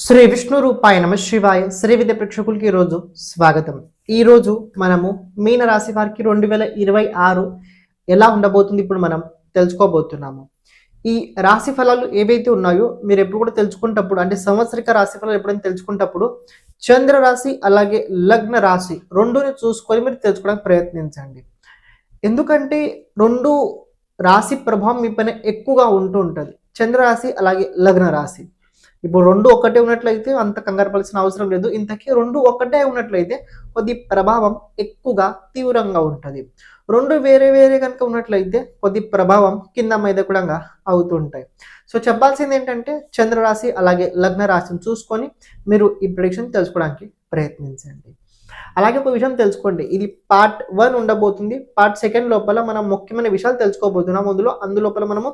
శ్రీ విష్ణు రూపాయ నమ శివాయ. శ్రీ విద్య ప్రేక్షకులకి ఈరోజు స్వాగతం. ఈరోజు మనము మీన రాశి వారికి రెండు వేల ఇరవై ఆరు ఎలా ఉండబోతుంది ఇప్పుడు మనం తెలుసుకోబోతున్నాము. ఈ రాశి ఫలాలు ఏవైతే ఉన్నాయో మీరు ఎప్పుడు కూడా తెలుసుకునేటప్పుడు అంటే సంవత్సరిక రాశి ఫలాలు ఎప్పుడైనా తెలుసుకునేటప్పుడు చంద్ర రాశి అలాగే లగ్న రాశి రెండుని చూసుకొని మీరు తెలుసుకోవడానికి ప్రయత్నించండి. ఎందుకంటే రెండు రాశి ప్రభావం మీ పైన ఎక్కువగా ఉంటూ ఉంటుంది. చంద్రరాశి అలాగే లగ్న రాశి. ఇప్పుడు రెండు ఒకటే ఉన్నట్లయితే అంత కంగారపడాల్సిన అవసరం లేదు. ఇంతకీ రెండు ఒకటే ఉన్నట్లయితే కొద్ది ప్రభావం ఎక్కువగా తీవ్రంగా ఉంటుంది. రెండు వేరే వేరే కనుక ఉన్నట్లయితే కొద్ది ప్రభావం కింద మైదకుడంగా కూడా అవుతుంటాయి. సో చెప్పాల్సింది ఏంటంటే చంద్రరాశి అలాగే లగ్న రాశిని చూసుకొని మీరు ఈ ప్రిడిక్షన్ తెలుసుకోవడానికి ప్రయత్నించండి. అలాగే ఒక విషయం తెలుసుకోండి. ఇది పార్ట్ వన్ ఉండబోతుంది. పార్ట్ సెకండ్ లోపల మనం ముఖ్యమైన విషయాలు తెలుసుకోబోతున్నాం. అందులో అందులోపల మనము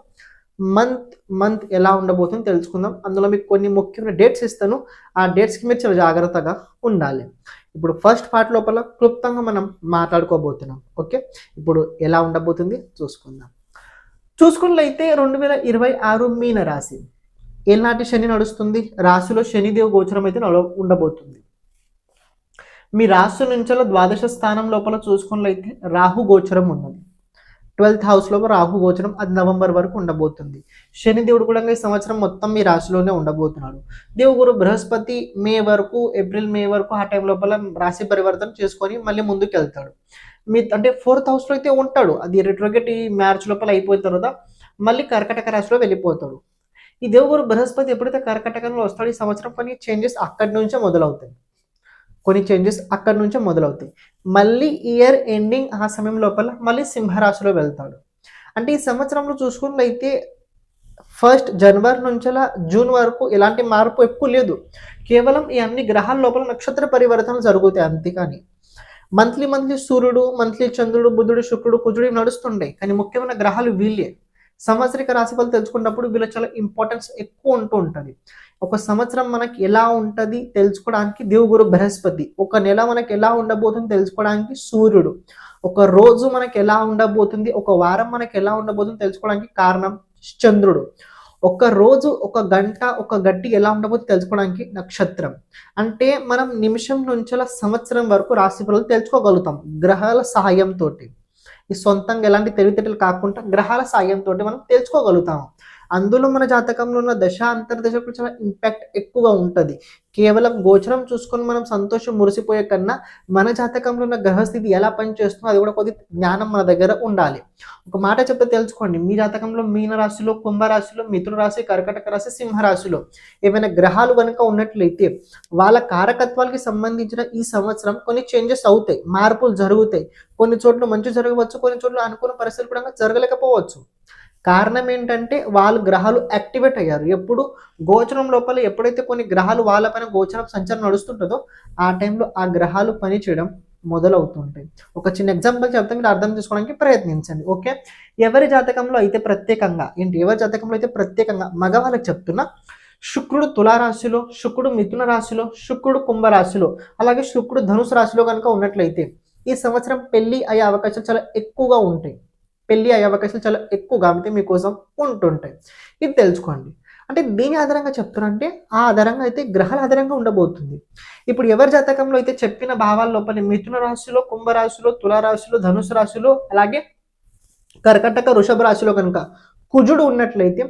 మంత్ మంత్ ఎలా ఉండబోతుందో తెలుసుకుందాం. అందులో మీకు కొన్ని ముఖ్యమైన డేట్స్ ఇస్తాను. ఆ డేట్స్కి మీరు చాలా జాగ్రత్తగా ఉండాలి. ఇప్పుడు ఫస్ట్ పార్ట్ లోపల క్లుప్తంగా మనం మాట్లాడుకోబోతున్నాం. ఓకే? ఇప్పుడు ఎలా ఉండబోతుంది చూసుకుందాం. చూసుకున్నట్లయితే రెండు వేల ఇరవై ఆరు మీన రాశి. ఏనాటి శని నడుస్తుంది? రాశిలో శనిదేవ గోచరం అయితే ఉండబోతుంది. మీ రాశి నుంచి ద్వాదశ స్థానం లోపల చూసుకున్నట్లయితే రాహు గోచరం ఉన్నది. ట్వెల్త్ హౌస్లో రాహు గోచరం అది నవంబర్ వరకు ఉండబోతుంది. శని దేవుడు కూడా ఈ సంవత్సరం మొత్తం మీ రాశిలోనే ఉండబోతున్నాడు దేవుగురు బృహస్పతి మే వరకు ఏప్రిల్ మే వరకు ఆ టైం లోపల రాశి పరివర్తన చేసుకొని మళ్ళీ ముందుకు వెళ్తాడు మీ అంటే ఫోర్త్ హౌస్లో అయితే ఉంటాడు. అది రిట్రోగేట్ ఈ మ్యార్చ్ లోపల అయిపోయిన తర్వాత మళ్ళీ కర్కటక రాశిలో వెళ్ళిపోతాడు. ఈ దేవుగురు బృహస్పతి ఎప్పుడైతే కర్కటకంలో వస్తాడు ఈ సంవత్సరం కొన్ని చేంజెస్ అక్కడి నుంచే మొదలవుతాయి. కొన్ని చేంజెస్ అక్కడి నుంచే మొదలవుతాయి. మళ్ళీ ఇయర్ ఎండింగ్ ఆ సమయం లోపల మళ్ళీ సింహరాశిలో వెళ్తాడు. అంటే ఈ సంవత్సరంలో చూసుకున్నట్లయితే ఫస్ట్ జనవరి నుంచిలా జూన్ వరకు ఎలాంటి మార్పు ఎక్కువ లేదు. కేవలం ఈ అన్ని గ్రహాల లోపల నక్షత్ర పరివర్తనలు జరుగుతాయి అంతేకాని. మంత్లీ మంత్లీ సూర్యుడు మంత్లీ చంద్రుడు బుధుడు శుక్రుడు కుజుడు నడుస్తుండే కానీ ముఖ్యమైన గ్రహాలు వీళ్ళే. సంవత్సరిక రాశిఫలం తెలుసుకున్నప్పుడు వీళ్ళు చాలా ఇంపార్టెన్స్ ఎక్కువ ఉంటూ ఉంటుంది. ఒక సంవత్సరం మనకి ఎలా ఉంటుంది తెలుసుకోవడానికి దేవుగురు బృహస్పతి. ఒక నెల మనకి ఎలా ఉండబోతుంది తెలుసుకోవడానికి సూర్యుడు. ఒక రోజు మనకి ఎలా ఉండబోతుంది ఒక వారం మనకి ఎలా ఉండబోతుంది తెలుసుకోవడానికి కారణం చంద్రుడు. ఒక రోజు ఒక గంట ఒక గట్టి ఎలా ఉండబోతుంది తెలుసుకోవడానికి నక్షత్రం. అంటే మనం నిమిషం నుంచి సంవత్సరం వరకు రాశి ఫలాలు తెలుసుకోగలుగుతాం గ్రహాల సహాయంతో ఈ సొంతంగా ఎలాంటి తెలివితేటలు కాకుండా గ్రహాల సాయంతో మనం తెలుసుకోగలుగుతాము. అందులో మన జాతకంలో ఉన్న దశ అంతర్దశకు చాలా ఇంపాక్ట్ ఎక్కువగా ఉంటుంది. కేవలం గోచరం చూసుకొని మనం సంతోషం మురిసిపోయే కన్నా మన జాతకంలో ఉన్న గ్రహస్థితి ఎలా పనిచేస్తుందో అది కూడా కొద్ది జ్ఞానం మన దగ్గర ఉండాలి. ఒక మాట చెప్తే తెలుసుకోండి. మీ జాతకంలో మీన రాశిలో కుంభరాశిలో మిథున రాశి కర్కటక రాశి సింహరాశిలో ఏమైనా గ్రహాలు కనుక ఉన్నట్లయితే వాళ్ళ కారకత్వాలకి సంబంధించిన ఈ సంవత్సరం కొన్ని చేంజెస్ అవుతాయి. మార్పులు జరుగుతాయి. కొన్ని చోట్ల మంచి జరగవచ్చు కొన్ని చోట్ల అనుకున్న పరిస్థితులు కూడా జరగలేకపోవచ్చు. కారణం ఏంటంటే వాళ్ళు గ్రహాలు యాక్టివేట్ అయ్యారు. ఎప్పుడు గోచరం లోపల ఎప్పుడైతే కొన్ని గ్రహాలు వాళ్ళపైన గోచరం సంచారం నడుస్తుంటుందో ఆ టైంలో ఆ గ్రహాలు పని చేయడం మొదలవుతుంటాయి. ఒక చిన్న ఎగ్జాంపుల్ చెప్తే మీరు అర్థం చేసుకోవడానికి ప్రయత్నించండి. ఓకే? ఎవరి జాతకంలో అయితే ప్రత్యేకంగా ఏంటి? ఎవరి జాతకంలో అయితే ప్రత్యేకంగా మగవాళ్ళకి చెప్తున్నా శుక్రుడు తులారాశిలో శుక్రుడు మిథున రాశిలో శుక్రుడు కుంభరాశిలో అలాగే శుక్రుడు ధనుసు రాశిలో కనుక ఉన్నట్లయితే ఈ సంవత్సరం పెళ్ళి అయ్యే అవకాశాలు చాలా ఎక్కువగా ఉంటాయి. పెళ్ళి అయ్యే అవకాశాలు చాలా ఎక్కువగా అయితే మీకోసం ఉంటుంటాయి. ఇది తెలుసుకోండి. అంటే దీని ఆధారంగా చెప్తున్నారంటే ఆ ఆధారంగా అయితే గ్రహాల ఆధారంగా ఉండబోతుంది. ఇప్పుడు ఎవరి జాతకంలో అయితే చెప్పిన భావాల లోపల మిథున రాశిలో కుంభరాశిలో తులారాశిలో ధనుసు రాశిలో అలాగే కర్కటక వృషభ రాశిలో కనుక కుజుడు ఉన్నట్లయితే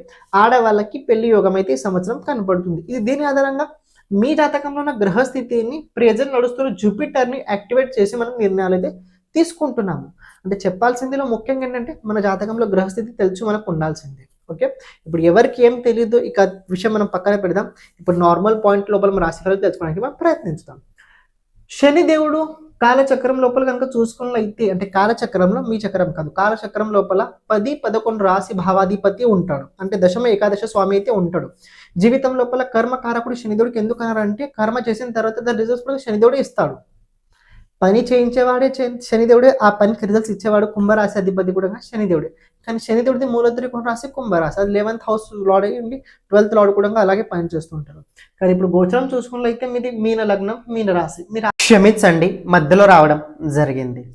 ఆడవాళ్ళకి పెళ్ళి యోగం అయితే ఈ సంవత్సరం కనపడుతుంది. ఇది దీని ఆధారంగా? మీ జాతకంలో ఉన్న గ్రహస్థితిని ప్రెజెంట్ నడుస్తున్న జూపిటర్ని యాక్టివేట్ చేసి మనం నిర్ణయాలు అయితే తీసుకుంటున్నాము. అంటే చెప్పాల్సిందిలో ముఖ్యంగా ఏంటంటే మన జాతకంలో గ్రహస్థితి తెలుసు మనకు ఉండాల్సిందే ఓకే? ఇప్పుడు ఎవరికి ఏం తెలియదు ఇక విషయం మనం పక్కన పెడదాం. ఇప్పుడు నార్మల్ పాయింట్ లోపల మన రాశి తెలుసుకోవడానికి మనం ప్రయత్నించుదాం. శనిదేవుడు కాలచక్రం లోపల కనుక చూసుకున్నట్లయితే అంటే కాలచక్రంలో మీ చక్రం కాదు కాలచక్రం లోపల పది పదకొండు రాశి భావాధిపతి ఉంటాడు. అంటే దశమ ఏకాదశ స్వామి అయితే ఉంటాడు. జీవితం లోపల కర్మకారకుడు శనిదేవుడికి ఎందుకు అన్నారంటే కర్మ చేసిన తర్వాత దాని రిజల్ట్స్ కూడా శనిదేవుడు ఇస్తాడు. పని చేయించేవాడే చే- శనిదేవుడే ఆ పనికి రిజల్ట్స్ ఇచ్చేవాడు కుంభరాశి అధిపతి కూడా శనిదేవుడే. కానీ శనిదేవుడిది మూలత్రికోణ రాశి కుంభరాశి. అది లెవెన్త్ హౌస్ లాడ్ అయ్యి ఉండి ట్వెల్త్ లాడ్ కూడా అలాగే పనిచేస్తుంటారు కానీ ఇప్పుడు గోచరం చూసుకున్నట్లయితే మీది మీన లగ్నం మీన రాశి. మీరు క్షమించండి మధ్యలో రావడం జరిగింది.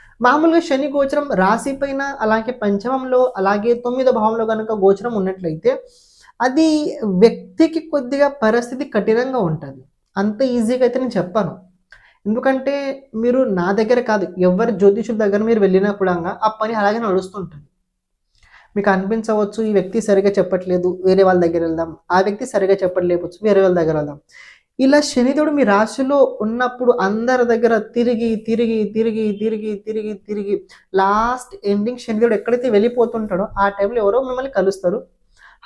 మామూలుగా శని గోచరం రాశి పైన అలాగే పంచమంలో అలాగే తొమ్మిదో భావంలో కనుక గోచరం ఉన్నట్లయితే అది వ్యక్తికి కొద్దిగా పరిస్థితి కఠినంగా ఉంటుంది. అంత ఈజీగా అయితే నేను చెప్పాను. ఎందుకంటే మీరు నా దగ్గర కాదు ఎవరి జ్యోతిషుల దగ్గర మీరు వెళ్ళినా కూడా ఆ పని అలాగే నడుస్తుంటుంది. మీకు అనిపించవచ్చు ఈ వ్యక్తి సరిగా చెప్పట్లేదు వేరే వాళ్ళ దగ్గర వెళ్దాం ఆ వ్యక్తి సరిగా చెప్పట్లేవచ్చు వేరే వాళ్ళ దగ్గర వెళ్దాం. ఇలా శనిదేవుడు మీ రాశిలో ఉన్నప్పుడు అందరి దగ్గర తిరిగి తిరిగి తిరిగి తిరిగి తిరిగి తిరిగి లాస్ట్ ఎండింగ్ శనిదేవుడు ఎక్కడైతే వెళ్ళిపోతుంటాడో ఆ టైంలో ఎవరో మిమ్మల్ని కలుస్తారు.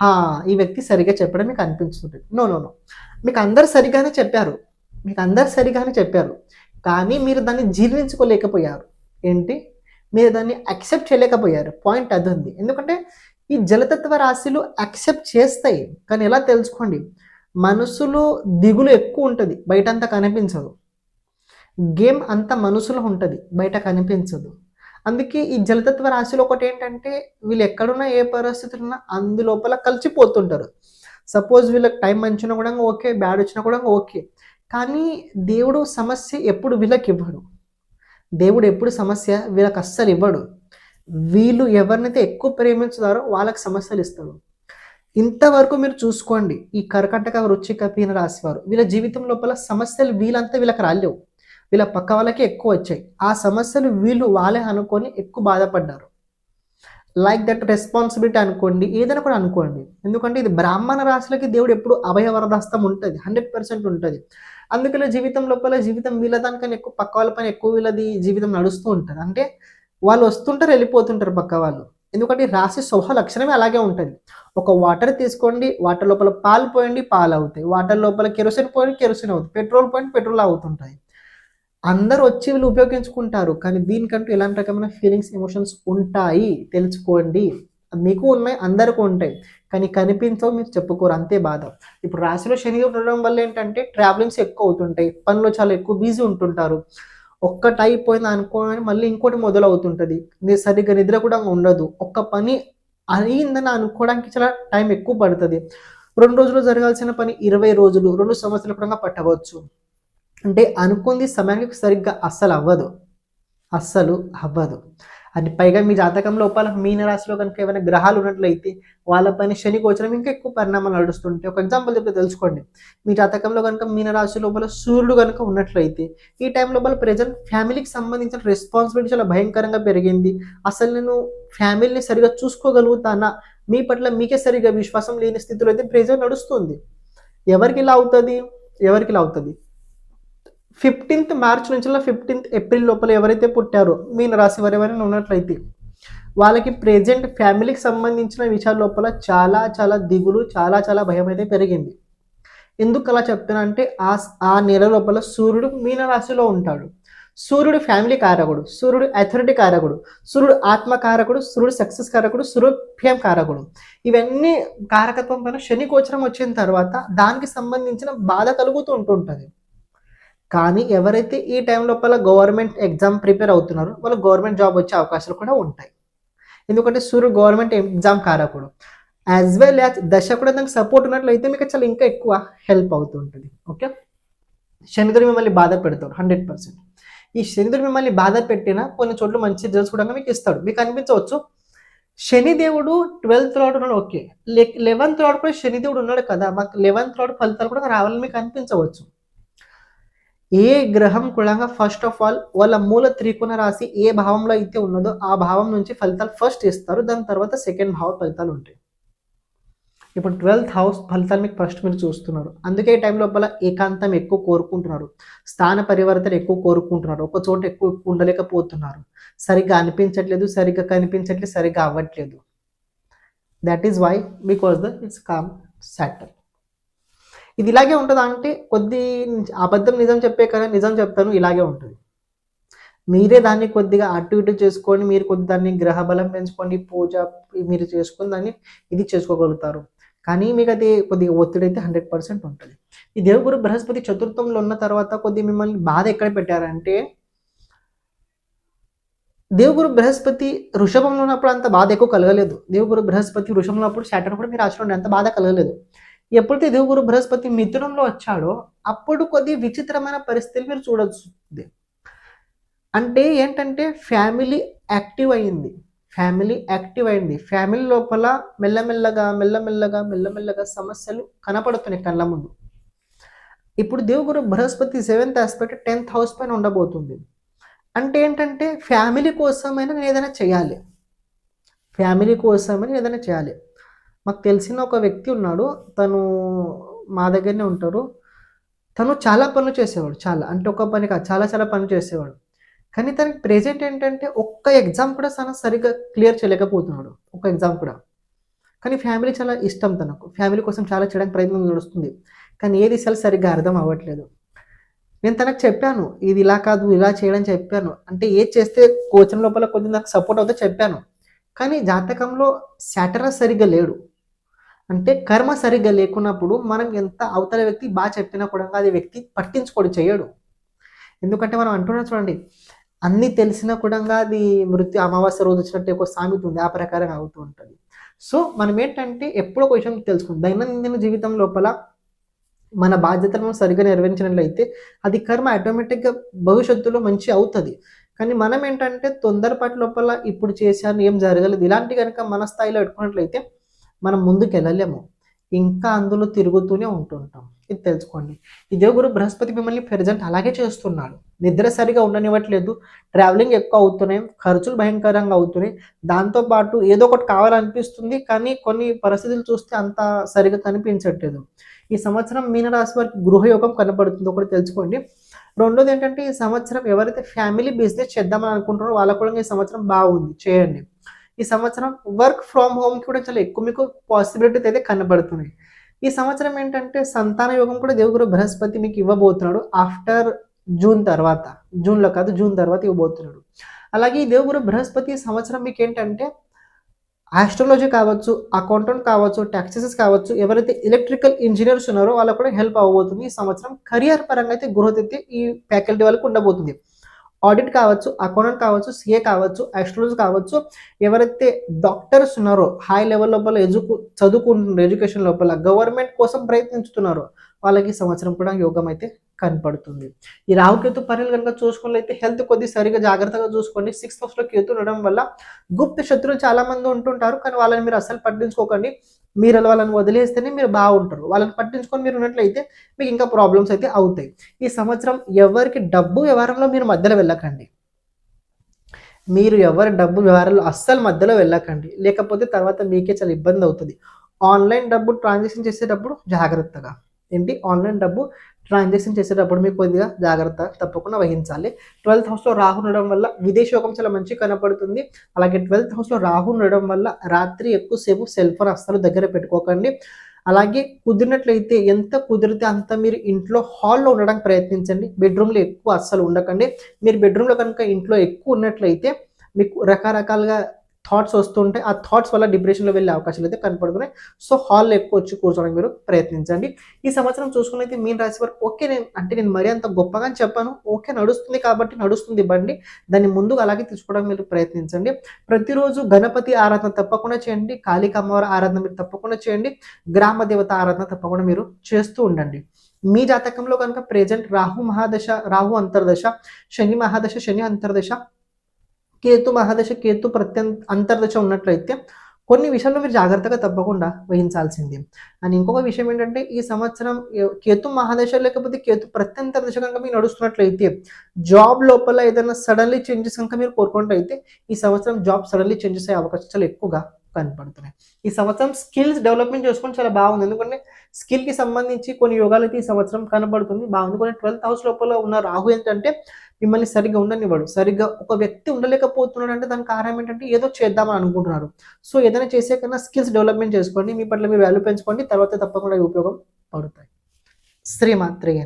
హా ఈ వ్యక్తి సరిగా చెప్పడం మీకు అనిపించుంటుంది నో నో నో. మీకు అందరు సరిగానే చెప్పారు. మీకు అందరు సరిగానే చెప్పారు. కానీ మీరు దాన్ని జీర్ణించుకోలేకపోయారు. ఏంటి? మీరు దాన్ని అక్సెప్ట్ చేయలేకపోయారు. పాయింట్ అది ఉంది. ఎందుకంటే ఈ జలతత్వ రాశిలు అక్సెప్ట్ చేస్తాయి. కానీ ఎలా తెలుసుకోండి? మనసులో దిగులు ఎక్కువ ఉంటుంది బయట అంతా కనిపించదు. గేమ్ అంత మనసులో ఉంటుంది బయట కనిపించదు. అందుకే ఈ జలతత్వ రాశిలో ఒకటి ఏంటంటే వీళ్ళు ఎక్కడున్నా ఏ పరిస్థితులు ఉన్నా అందులోపల కలిసిపోతుంటారు. సపోజ్ వీళ్ళకి టైం మంచినా కూడా ఓకే బ్యాడ్ వచ్చినా కూడా ఓకే. కానీ దేవుడు సమస్య ఎప్పుడు వీళ్ళకి ఇవ్వడు. దేవుడు ఎప్పుడు సమస్య వీళ్ళకి అస్సలు ఇవ్వడు. వీళ్ళు ఎవరినైతే ఎక్కువ ప్రేమించుతారో వాళ్ళకి సమస్యలు ఇస్తాడు. ఇంతవరకు మీరు చూసుకోండి ఈ కర్కటక వృచ్చిక పీన రాశివారు వీళ్ళ జీవితం లోపల సమస్యలు వీళ్ళంతా వీళ్ళకి రాలేవు. వీళ్ళ పక్క వాళ్ళకి ఎక్కువ వచ్చాయి. ఆ సమస్యలు వీళ్ళు వాళ్ళే అనుకొని ఎక్కువ బాధపడ్డారు. లైక్ దట్ రెస్పాన్సిబిలిటీ అనుకోండి ఏదైనా కూడా అనుకోండి. ఎందుకంటే ఇది బ్రాహ్మణ రాశులకి దేవుడు ఎప్పుడు అభయ వరదాస్తం ఉంటుంది హండ్రెడ్ పర్సెంట్ ఉంటుంది. అందుకనే జీవితం లోపల జీవితం వీళ్ళ దానికన్నా ఎక్కువ పక్క వాళ్ళ పైన ఎక్కువ వీళ్ళది జీవితం నడుస్తూ ఉంటుంది. అంటే వాళ్ళు వస్తుంటారు వెళ్ళిపోతుంటారు పక్క వాళ్ళు. ఎందుకంటే రాశి స్వభావ లక్షణమే అలాగే ఉంటుంది. ఒక వాటర్ తీసుకోండి వాటర్ లోపల పాలు పోయండి పాలు అవుతాయి. వాటర్ లోపల కెరోసిన్ పోయండి కెరోసిన్ అవుతుంది. పెట్రోల్ పోయండి పెట్రోల్ అవుతుంటాయి అందరూ వచ్చి వీళ్ళు ఉపయోగించుకుంటారు కానీ దీనికంటూ ఎలాంటి రకమైన ఫీలింగ్స్ ఎమోషన్స్ ఉంటాయి? తెలుసుకోండి. మీకు ఉన్నాయి అందరికీ ఉంటాయి. కానీ కనిపించవు మీరు చెప్పుకోరు. అంతే బాధ. ఇప్పుడు రాశిలో శని ఉండడం వల్ల ఏంటంటే ట్రావెలింగ్స్ ఎక్కువ అవుతుంటాయి. పనులు చాలా ఎక్కువ బిజీ ఉంటుంటారు. ఒక్కటి అయిపోయింది అనుకోని మళ్ళీ ఇంకోటి మొదలవుతుంటుంది. నీ సరిగ్గా నిద్ర కూడా ఉండదు. ఒక్క పని అయిందని అనుకోవడానికి చాలా టైం ఎక్కువ పడుతుంది. రెండు రోజులు జరగాల్సిన పని ఇరవై రోజులు రెండు సంవత్సరాల కూడా పట్టవచ్చు. అంటే అనుకుంది సమయానికి సరిగ్గా అస్సలు అవ్వదు. అస్సలు అవ్వదు. అది పైగా మీ జాతకం లోపల మీనరాశిలో కనుక ఏమైనా గ్రహాలు ఉన్నట్లయితే వాళ్ళ పైన శని గోచరం ఇంకా ఎక్కువ పరిణామాలు నడుస్తుంటాయి. ఒక ఎగ్జాంపుల్ చెప్తే తెలుసుకోండి. మీ జాతకంలో కనుక మీనరాశి లోపల సూర్యుడు కనుక ఉన్నట్లయితే ఈ టైం లోపల ప్రజెంట్ ఫ్యామిలీకి సంబంధించిన రెస్పాన్సిబిలిటీ చాలా భయంకరంగా పెరిగింది. అసలు నేను ఫ్యామిలీని సరిగా చూసుకోగలుగుతానా? మీ పట్ల మీకే సరిగా విశ్వాసం లేని స్థితిలో అయితే ప్రెజర్ నడుస్తుంది. ఎవరికి ఇలా అవుతుంది? ఎవరికి ఇలా అవుతుంది? ఫిఫ్టీన్త్ మార్చ్ నుంచి ఫిఫ్టీన్త్ ఏప్రిల్ లోపల ఎవరైతే పుట్టారో మీన రాశి వారు ఎవరైనా ఉన్నట్లయితే వాళ్ళకి ప్రెజెంట్ ఫ్యామిలీకి సంబంధించిన విషయాల లోపల చాలా చాలా దిగులు చాలా చాలా భయం అయితే పెరిగింది. ఎందుకు అలా చెప్తున్నా ఆ ఆ నెల లోపల సూర్యుడు మీన రాశిలో ఉంటాడు. సూర్యుడు ఫ్యామిలీ కారకుడు సూర్యుడు అథారిటీ కారకుడు సూర్యుడు ఆత్మ కారకుడు సూర్యుడు సక్సెస్ కారకుడు సూర్యుడు కారకుడు. ఇవన్నీ కారకత్వం పైన శని గోచరం వచ్చిన తర్వాత దానికి సంబంధించిన బాధ కలుగుతూ ఉంటుంటుంది. కానీ ఎవరైతే ఈ టైం లోపల గవర్నమెంట్ ఎగ్జామ్ ప్రిపేర్ అవుతున్నారో వాళ్ళు గవర్నమెంట్ జాబ్ వచ్చే అవకాశాలు కూడా ఉంటాయి. ఎందుకంటే సూర్యుడు గవర్నమెంట్ ఎగ్జామ్ కారకుడు. యాజ్ వెల్ యాజ్ దశ కూడా దానికి సపోర్ట్ ఉన్నట్లయితే మీకు చాలా ఇంకా ఎక్కువ హెల్ప్ అవుతుంటుంది. ఓకే శనిధుడు మిమ్మల్ని బాధ పెడతాడు హండ్రెడ్ పర్సెంట్ ఈ శనిధుడు మిమ్మల్ని బాధ పెట్టినా కొన్ని చోట్ల మంచి రిజల్ట్స్ కూడా మీకు ఇస్తాడు. మీకు అనిపించవచ్చు శనిదేవుడు ట్వెల్త్ లాడ్ ఉన్నాడు ఓకే లెవెన్త్ లాడ్ కూడా శనిదేవుడు ఉన్నాడు కదా మాకు లెవెన్త్ లాడ్ ఫలితాలు కూడా రావాలని మీకు అనిపించవచ్చు. ఏ గ్రహం కూడా ఫస్ట్ ఆఫ్ ఆల్ వాళ్ళ మూల త్రికోణ రాశి ఏ భావంలో అయితే ఉన్నదో ఆ భావం నుంచి ఫలితాలు ఫస్ట్ ఇస్తారు. దాని తర్వాత సెకండ్ భావ ఫలితాలు ఉంటాయి. ఇప్పుడు ట్వెల్త్ హౌస్ ఫలితాలు మీకు ఫస్ట్ మీరు చూస్తున్నారు. అందుకే ఈ టైం లోపల ఏకాంతం ఎక్కువ కోరుకుంటున్నారు. స్థాన పరివర్తన ఎక్కువ కోరుకుంటున్నారు. ఒక చోట ఎక్కువ ఉండలేకపోతున్నారు. సరిగ్గా అనిపించట్లేదు సరిగ్గా కనిపించట్లేదు సరిగ్గా అవ్వట్లేదు. That is why because the it's come Saturn ఇది ఇలాగే ఉంటుందా అంటే కొద్ది అబద్ధం నిజం చెప్పే కదా నిజం చెప్తాను ఇలాగే ఉంటుంది. మీరే దాన్ని కొద్దిగా అటు ఇటు చేసుకొని మీరు కొద్ది దాన్ని గ్రహ బలం పెంచుకొని పూజ మీరు చేసుకొని దాన్ని ఇది చేసుకోగలుగుతారు. కానీ మీకు అది కొద్దిగా ఒత్తిడి అయితే హండ్రెడ్ పర్సెంట్ ఉంటుంది. ఈ దేవగురు బృహస్పతి చతుర్థంలో ఉన్న తర్వాత కొద్దిగా మిమ్మల్ని బాధ ఎక్కడ పెట్టారంటే దేవుగురు బృహస్పతి వృషభంలో ఉన్నప్పుడు అంత బాధ ఎక్కువ కలగలేదు. దేవుగురు బృహస్పతి వృషభంలో ఉన్నప్పుడు శాటర్ కూడా మీరు రాష్ట్రంలో అంత బాధ కలగలేదు. ఎప్పుడైతే దేవుగురు బృహస్పతి మిథునంలో వచ్చాడో అప్పుడు కొద్ది విచిత్రమైన పరిస్థితులు మీరు చూడొచ్చు. అంటే ఏంటంటే ఫ్యామిలీ యాక్టివ్ అయింది. ఫ్యామిలీ యాక్టివ్ అయింది. ఫ్యామిలీ లోపల మెల్లమెల్లగా మెల్లమెల్లగా మెల్లమెల్లగా సమస్యలు కనపడుతున్నాయి కళ్ళ ముందు. ఇప్పుడు దేవుగురు Brihaspati seventh aspect tenth house పైన ఉండబోతుంది. అంటే ఏంటంటే ఫ్యామిలీ కోసమైనా నేను ఏదైనా చేయాలి. ఫ్యామిలీ కోసమైనా ఏదైనా చేయాలి. మాకు తెలిసిన ఒక వ్యక్తి ఉన్నాడు. తను మా దగ్గరనే ఉంటారు తను చాలా పనులు చేసేవాడు. చాలా అంటే ఒక పని కాదు చాలా చాలా పనులు చేసేవాడు. కానీ తనకి ప్రెజెంట్ ఏంటంటే ఒక్క ఎగ్జామ్ కూడా తను సరిగ్గా క్లియర్ చేయలేకపోతున్నాడు. ఒక ఎగ్జామ్ కూడా. కానీ ఫ్యామిలీ చాలా ఇష్టం తనకు. ఫ్యామిలీ కోసం చాలా చేయడానికి ప్రయత్నం నడుస్తుంది. కానీ ఏది అసలు సరిగ్గా అర్థం అవ్వట్లేదు. నేను తనకు చెప్పాను ఇది ఇలా కాదు ఇలా చేయడం చెప్పాను. అంటే ఏది చేస్తే కోచింగ్ లోపల కొద్దిగా నాకు సపోర్ట్ అవుతుందో చెప్పాను. కానీ జాతకంలో శాటరస్ సరిగ్గా లేడు. అంటే కర్మ సరిగ్గా లేకున్నప్పుడు మనం ఎంత అవతల వ్యక్తి బాగా చెప్పినా కూడా అది వ్యక్తి పట్టించుకోడు చేయడు ఎందుకంటే మనం అంటున్నాం చూడండి అన్నీ తెలిసినా కూడా అది మృత్యు అమావాస్య రోజు వచ్చినట్టు ఒక సామెత ఉంది ఆ ప్రకారం అవుతూ ఉంటుంది. సో మనం ఏంటంటే ఎప్పుడో ఒక విషయం తెలుసుకుంది. దైనందిన జీవితం లోపల మన బాధ్యతలను సరిగ్గా నెరవేర్చినట్లయితే అది కర్మ ఆటోమేటిక్గా భవిష్యత్తులో మంచి అవుతుంది. కానీ మనం ఏంటంటే తొందరపాటు లోపల ఇప్పుడు చేశాను ఏం జరగలేదు. ఇలాంటి కనుక మన స్థాయిలో పెట్టుకున్నట్లయితే మనం ముందుకు వెళ్ళలేము ఇంకా అందులో తిరుగుతూనే ఉంటుంటాం. ఇది తెలుసుకోండి. ఇదే గురు బృహస్పతి మిమ్మల్ని ప్రజెంట్ అలాగే చేస్తున్నాడు. నిద్ర సరిగా ఉండనివ్వట్లేదు. ట్రావెలింగ్ ఎక్కువ అవుతున్నాయి. ఖర్చులు భయంకరంగా అవుతున్నాయి. దాంతోపాటు ఏదో ఒకటి కావాలనిపిస్తుంది కానీ కొన్ని పరిస్థితులు చూస్తే అంత సరిగా కనిపించట్లేదు. ఈ సంవత్సరం మీనరాశి వారికి గృహయోగం కనపడుతుంది ఒకటి తెలుసుకోండి. రెండోది ఏంటంటే ఈ సంవత్సరం ఎవరైతే ఫ్యామిలీ బిజినెస్ చేద్దామని అనుకుంటున్నారో వాళ్ళ కూడా ఈ సంవత్సరం బాగుంది. చేయండి. ఈ సంవత్సరం వర్క్ ఫ్రమ్ హోమ్ కూడా చాలా ఎక్కువ మీకు పాసిబిలిటీస్ అయితే కనబడుతున్నాయి ఈ సంవత్సరం ఏంటంటే సంతాన యోగం కూడా దేవుగురు బృహస్పతి మీకు ఇవ్వబోతున్నాడు ఆఫ్టర్ జూన్ తర్వాత. జూన్లో కాదు జూన్ తర్వాత ఇవ్వబోతున్నాడు. అలాగే ఈ దేవుగురు బృహస్పతి సంవత్సరం మీకు ఏంటంటే ఆస్ట్రాలజీ కావచ్చు అకౌంటెంట్ కావచ్చు టాక్సెస్ కావచ్చు ఎవరైతే ఎలక్ట్రికల్ ఇంజనీర్స్ ఉన్నారో వాళ్ళకు కూడా హెల్ప్ అవ్వబోతుంది. ఈ సంవత్సరం కెరియర్ పరంగా అయితే గ్రోత్ అయితే ఈ ఫ్యాకల్టీ వాళ్ళకు ఉండబోతుంది. ఆడిట్ కావచ్చు అకౌంటెంట్ కావచ్చు సిఏ కావచ్చు ఆస్ట్రాలజీ కావచ్చు ఎవరైతే డాక్టర్స్ ఉన్నారో హై లెవెల్ లోపల ఎజుకు చదువుకుంటున్నారు ఎడ్యుకేషన్ లోపల గవర్నమెంట్ కోసం ప్రయత్నించుతున్నారో వాళ్ళకి సంవత్సరం కూడా యోగం అయితే కనపడుతుంది. ఈ రాహుకేతు పనులు కనుక చూసుకున్నట్లయితే హెల్త్ కొద్ది సరిగా జాగ్రత్తగా చూసుకోండి. సిక్స్త్ హౌస్లో కేతు ఉండడం వల్ల గుప్త శత్రువులు చాలా మంది ఉంటుంటారు కానీ వాళ్ళని మీరు అసలు పట్టించుకోకండి. మీరు వాళ్ళని వదిలేస్తేనే మీరు బాగుంటారు. వాళ్ళని పట్టించుకొని మీరు ఉన్నట్లయితే మీకు ఇంకా ప్రాబ్లమ్స్ అయితే అవుతాయి. ఈ సంవత్సరం ఎవరికి డబ్బు వ్యవహారంలో మీరు మధ్యలో వెళ్ళకండి. మీరు ఎవరి డబ్బు వ్యవహారంలో అస్సలు మధ్యలో వెళ్ళకండి. లేకపోతే తర్వాత మీకే చాలా ఇబ్బంది అవుతుంది. ఆన్లైన్ డబ్బు ట్రాన్సాక్షన్ చేసేటప్పుడు జాగ్రత్తగా. ఏంటి? ఆన్లైన్ డబ్బు ట్రాన్సాక్షన్ చేసేటప్పుడు మీకు కొద్దిగా జాగ్రత్త తప్పకుండా వహించాలి. ట్వెల్త్ హౌస్లో రాహు ఉండడం వల్ల విదేశోకం చాలా మంచి కనపడుతుంది. అలాగే ట్వెల్త్ హౌస్లో రాహు ఉండడం వల్ల రాత్రి ఎక్కువసేపు సెల్ ఫోన్ అస్సలు దగ్గర పెట్టుకోకండి. అలాగే కుదిరినట్లయితే ఎంత కుదిరితే అంత మీరు ఇంట్లో హాల్లో ఉండడానికి ప్రయత్నించండి. బెడ్రూమ్లో ఎక్కువ అస్సలు ఉండకండి. మీరు బెడ్రూమ్లో కనుక ఇంట్లో ఎక్కువ ఉన్నట్లయితే మీకు రకరకాలుగా థాట్స్ వస్తుంటే ఆ థాట్స్ వల్ల డిప్రెషన్లో వెళ్ళే అవకాశాలు అయితే కనపడుతున్నాయి. సో హాల్లో ఎక్కువ వచ్చి కూర్చోవడానికి మీరు ప్రయత్నించండి. ఈ సంవత్సరం చూసుకున్నైతే మీన్ రాశి వారు ఓకే నేను అంటే నేను మరీ అంత గొప్పగా అని చెప్పాను. ఓకే నడుస్తుంది కాబట్టి నడుస్తుంది బండి. దాన్ని ముందుగా అలాగే తీసుకోవడానికి మీరు ప్రయత్నించండి. ప్రతిరోజు గణపతి ఆరాధన తప్పకుండా చేయండి. కాళిక అమ్మవారి ఆరాధన మీరు తప్పకుండా చేయండి. గ్రామ దేవత ఆరాధన తప్పకుండా మీరు చేస్తూ ఉండండి. మీ జాతకంలో కనుక ప్రెజెంట్ రాహు మహాదశ రాహు అంతర్దశ శని మహాదశ శని అంతర్దశ కేతు మహాదశ కేతు ప్రత్యం అంతర్దశ ఉన్నట్లయితే కొన్ని విషయాల్లో మీరు జాగ్రత్తగా తప్పకుండా వహించాల్సింది. అండ్ ఇంకొక విషయం ఏంటంటే ఈ సంవత్సరం కేతు మహాదశ లేకపోతే కేతు ప్రత్యంతర దశ కనుక మీరు నడుస్తున్నట్లయితే జాబ్ లోపల ఏదైనా సడన్లీ చేంజెస్ కనుక మీరు కోరుకున్నట్లయితే ఈ సంవత్సరం జాబ్ సడన్లీ చేంజెస్ అయ్యే అవకాశాలు చాలా ఎక్కువగా కనపడుతున్నాయి. ఈ సంవత్సరం స్కిల్స్ డెవలప్మెంట్ చేసుకుని చాలా బాగుంది. ఎందుకంటే స్కిల్కి సంబంధించి కొన్ని యోగాలు అయితే ఈ సంవత్సరం కనబడుతుంది. బాగుంది. కొన్ని ట్వెల్త్ హౌస్ లోపల ఉన్న రాహు ఏంటంటే మిమ్మల్ని సరిగ్గా ఉండనివ్వడు. సరిగ్గా ఒక వ్యక్తి ఉండలేకపోతున్నాడు అంటే దానికి కారణం ఏంటంటే ఏదో చేద్దామని అనుకుంటున్నారు. సో ఏదైనా చేసే కన్నా స్కిల్స్ డెవలప్మెంట్ చేసుకోండి. మీ పట్ల మీరు వాల్యూ పెంచుకోండి. తర్వాత తప్పకుండా ఉపయోగం పడుతాయి. శ్రీమాత్రేయ